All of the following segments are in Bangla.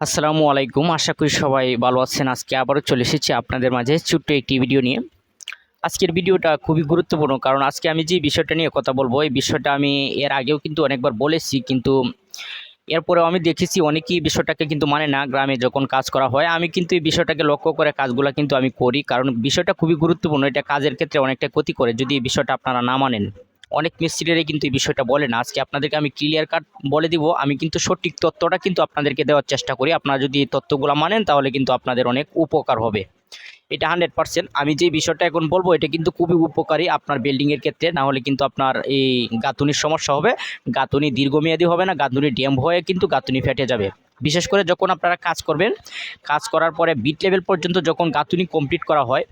আসসালামু আলাইকুম। আশা করি সবাই ভালো আছেন। আজকে আবারও চলে এসেছি আপনাদের মাঝে ছোট্ট একটি ভিডিও নিয়ে। আজকের ভিডিওটা খুবই গুরুত্বপূর্ণ কারণ আজকে আমি যে বিষয়টা নিয়ে কথা বলব, এই বিষয়টা আমি এর আগেও কিন্তু অনেকবার বলেছি, কিন্তু এরপরেও আমি দেখেছি অনেকেই বিষয়টাকে কিন্তু মানে না, গ্রামে যখন কাজ করা হয়, আমি কিন্তু এই বিষয়টাকে লক্ষ্য করে কাজগুলো কিন্তু আমি করি, কারণ বিষয়টা খুবই গুরুত্বপূর্ণ। এটা কাজের ক্ষেত্রে অনেকটা ক্ষতি করে, যদি এই বিষয়টা আপনারা না মানেন। অনেক মিস্ত্রিরাই কিন্তু এই বিষয়টা বলে না। আজকে আপনাদেরকে আমি ক্লিয়ার কাট বলে দিব। আমি কিন্তু সঠিক তথ্যটা কিন্তু আপনাদেরকে দেওয়ার চেষ্টা করি। আপনারা যদি এই তথ্যগুলো মানেন, তাহলে কিন্তু আপনাদের অনেক উপকার হবে। এটা হান্ড্রেড পার্সেন্ট আমি যে বিষয়টা এখন বলব, এটা কিন্তু খুবই উপকারী আপনার বিল্ডিংয়ের ক্ষেত্রে। না হলে কিন্তু আপনার এই গাঁথুনির সমস্যা হবে। গাঁথুনি দীর্ঘমেয়াদী হবে না, গাঁথুনি ড্যাম্প হয়ে কিন্তু গাঁথুনি ফেটে যাবে। বিশেষ করে যখন আপনারা কাজ করবেন, কাজ করার পরে বিট লেভেল পর্যন্ত যখন গাঁথুনি কমপ্লিট করা হয়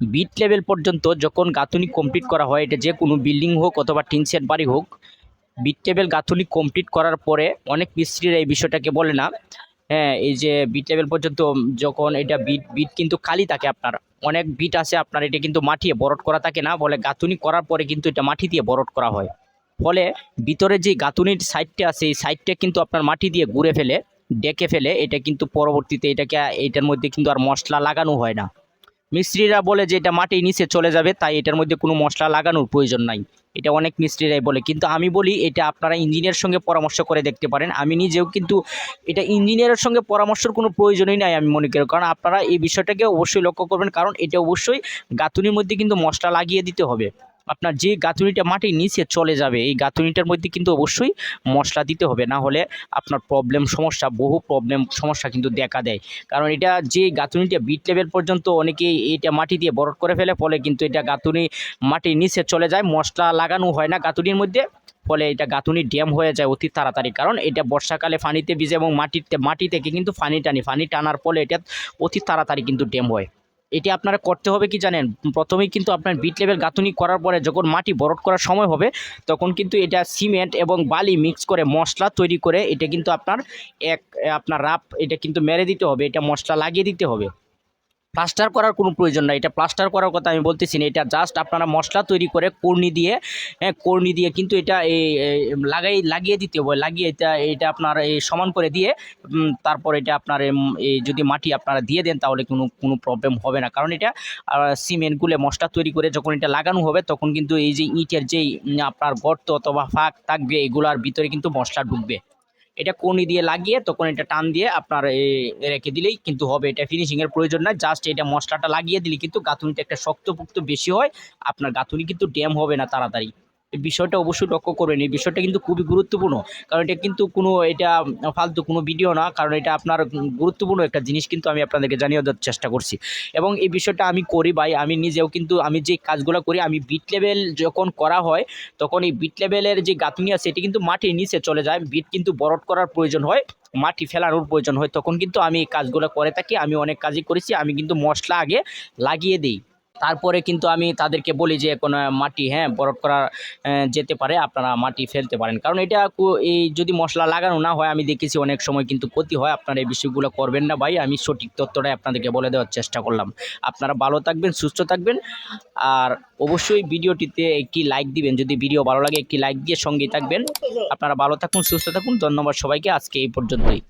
বিট লেভেল পর্যন্ত যখন গাঁথুনি কমপ্লিট করা হয়, এটা যে কোনো বিল্ডিং হোক অথবা টিন সেট বাড়ি হোক বিট লেভেল গাঁথুনি কমপ্লিট করার পরে অনেক মিস্ত্রিরা এই বিষয়টাকে বলে না হ্যাঁ এই যে বিট লেভেল পর্যন্ত যখন এটা বিট বিট কিন্তু খালি থাকে আপনার, অনেক বিট আছে আপনার, এটা কিন্তু মাটিয়ে বরট করা থাকে না বলে গাঁথুনি করার পরে কিন্তু এটা মাটি দিয়ে বরট করা হয়। ফলে ভিতরে যে গাঁথুনির সাইডটা আছে, এই সাইডটা কিন্তু আপনার মাটি দিয়ে ঘুরে ফেলে, ডেকে ফেলে, এটা কিন্তু পরবর্তীতে এটাকে, এটার মধ্যে কিন্তু আর মশলা লাগানো হয় না। মিস্ত্রিরা বলে যে এটা মাটির নিচে চলে যাবে, তাই এটার মধ্যে কোনো মশলা লাগানোর প্রয়োজন নাই। এটা অনেক মিস্ত্রিরাই বলে। কিন্তু আমি বলি, এটা আপনারা ইঞ্জিনিয়ারের সঙ্গে পরামর্শ করে দেখতে পারেন। আমি নিজেও কিন্তু এটা ইঞ্জিনিয়ারের সঙ্গে পরামর্শের কোনো প্রয়োজনই নাই আমি মনে করি। কারণ আপনারা এই বিষয়টাকে অবশ্যই লক্ষ্য করবেন, কারণ এটা অবশ্যই গাঁথুনির মধ্যে কিন্তু মশলা লাগিয়ে দিতে হবে। আপনার যে গাঁথুনিটা মাটির নিচে চলে যাবে, এই গাঁথুনিটার মধ্যে কিন্তু অবশ্যই মশলা দিতে হবে। না হলে আপনার প্রবলেম সমস্যা, বহু প্রবলেম সমস্যা কিন্তু দেখা দেয়। কারণ এটা যে গাঁথুনিটা বিট লেভেল পর্যন্ত অনেকেই এটা মাটি দিয়ে বরট করে ফেলে, ফলে কিন্তু এটা গাঁথুনি মাটির নিচে চলে যায়, মশলা লাগানো হয় না গাঁথুনির মধ্যে, ফলে এটা গাঁথুনি ড্যাম হয়ে যায় অতি তাড়াতাড়ি। কারণ এটা বর্ষাকালে পানিতে ভিজে এবং মাটিতে, মাটি থেকে কিন্তু পানি টানি পানি টানার ফলে এটা অতি তাড়াতাড়ি কিন্তু ড্যাম হয়। এটি আপনারা করতে হবে কি জানেন? প্রথমেই কিন্তু আপনার বিট লেভেল গাঁথুনি করার পরে যখন মাটি বরট করার সময় হবে, তখন কিন্তু এটা সিমেন্ট এবং বালি মিক্স করে মশলা তৈরি করে এটা কিন্তু আপনার এক, আপনার রাপ এটা কিন্তু মেরে দিতে হবে, এটা মশলা লাগিয়ে দিতে হবে। প্লাস্টার করার কোনো প্রয়োজন নাই। এটা প্লাস্টার করার কথা আমি বলতেছি না। এটা জাস্ট আপনারা মশলা তৈরি করে কর্নি দিয়ে হ্যাঁ কর্নি দিয়ে কিন্তু এটা এই লাগাই, লাগিয়ে দিতে হবে। লাগিয়ে এটা এটা আপনার এই সমান করে দিয়ে তারপর এটা আপনার এই যদি মাটি আপনারা দিয়ে দেন তাহলে কোনো কোনো প্রবলেম হবে না। কারণ এটা সিমেন্ট গুলে মশলা তৈরি করে যখন এটা লাগানো হবে, তখন কিন্তু এই যে ইটের যেই আপনার গর্ত অথবা ফাঁক থাকবে, এগুলার ভিতরে কিন্তু মশলা ঢুকবে। এটা কোনি দিয়ে লাগিয়ে তখন এটা টান দিয়ে আপনার রেখে দিলেই কিন্তু হবে। এটা ফিনিশিংয়ের প্রয়োজন না জাস্ট এটা মশলাটা লাগিয়ে দিলে কিন্তু গাঁথুনিটা একটা শক্তপুক্ত বেশি হয়, আপনার গাঁথুনি কিন্তু ড্যাম হবে না তাড়াতাড়ি। বিষয়টা অবশ্যই লক্ষ্য করবেন এই বিষয়টা কিন্তু খুবই গুরুত্বপূর্ণ। কারণ এটা কিন্তু কোনো, এটা ফালতু কোনো ভিডিও না। কারণ এটা আপনার গুরুত্বপূর্ণ একটা জিনিস কিন্তু আমি আপনাদেরকে জানিয়ে দেওয়ার চেষ্টা করছি। এবং এই বিষয়টা আমি করি ভাই। আমি নিজেও কিন্তু, আমি যে কাজগুলো করি, আমি বিট লেভেল যখন করা হয়, তখন এই বিট লেভেলের যে গাঁথুনি আছে, এটি কিন্তু মাটির নিচে চলে যায়। বিট কিন্তু বরট করার প্রয়োজন হয়, মাটি ফেলানোর প্রয়োজন হয়। তখন কিন্তু আমি এই কাজগুলো করে থাকি। আমি অনেক কাজই করেছি। আমি কিন্তু মশলা আগে লাগিয়ে দিই। তারপরে কিন্তু আমি তাদেরকে বলি যে, কোনো মাটি হ্যাঁ বরফ করা যেতে পারে, আপনারা মাটি ফেলতে পারেন। কারণ এটা এই যদি মশলা লাগানো না হয়, আমি দেখেছি অনেক সময় কিন্তু ক্ষতি হয়, আপনারা এই বিষয়গুলো করবেন না ভাই। আমি সঠিক তথ্যটাই আপনাদেরকে বলে দেওয়ার চেষ্টা করলাম। আপনারা ভালো থাকবেন, সুস্থ থাকবেন। আর অবশ্যই ভিডিওটিতে একটি লাইক দিবেন। যদি ভিডিও ভালো লাগে, একটি লাইক দিয়ে সঙ্গেই থাকবেন। আপনারা ভালো থাকুন, সুস্থ থাকুন। ধন্যবাদ সবাইকে। আজকে এই পর্যন্তই।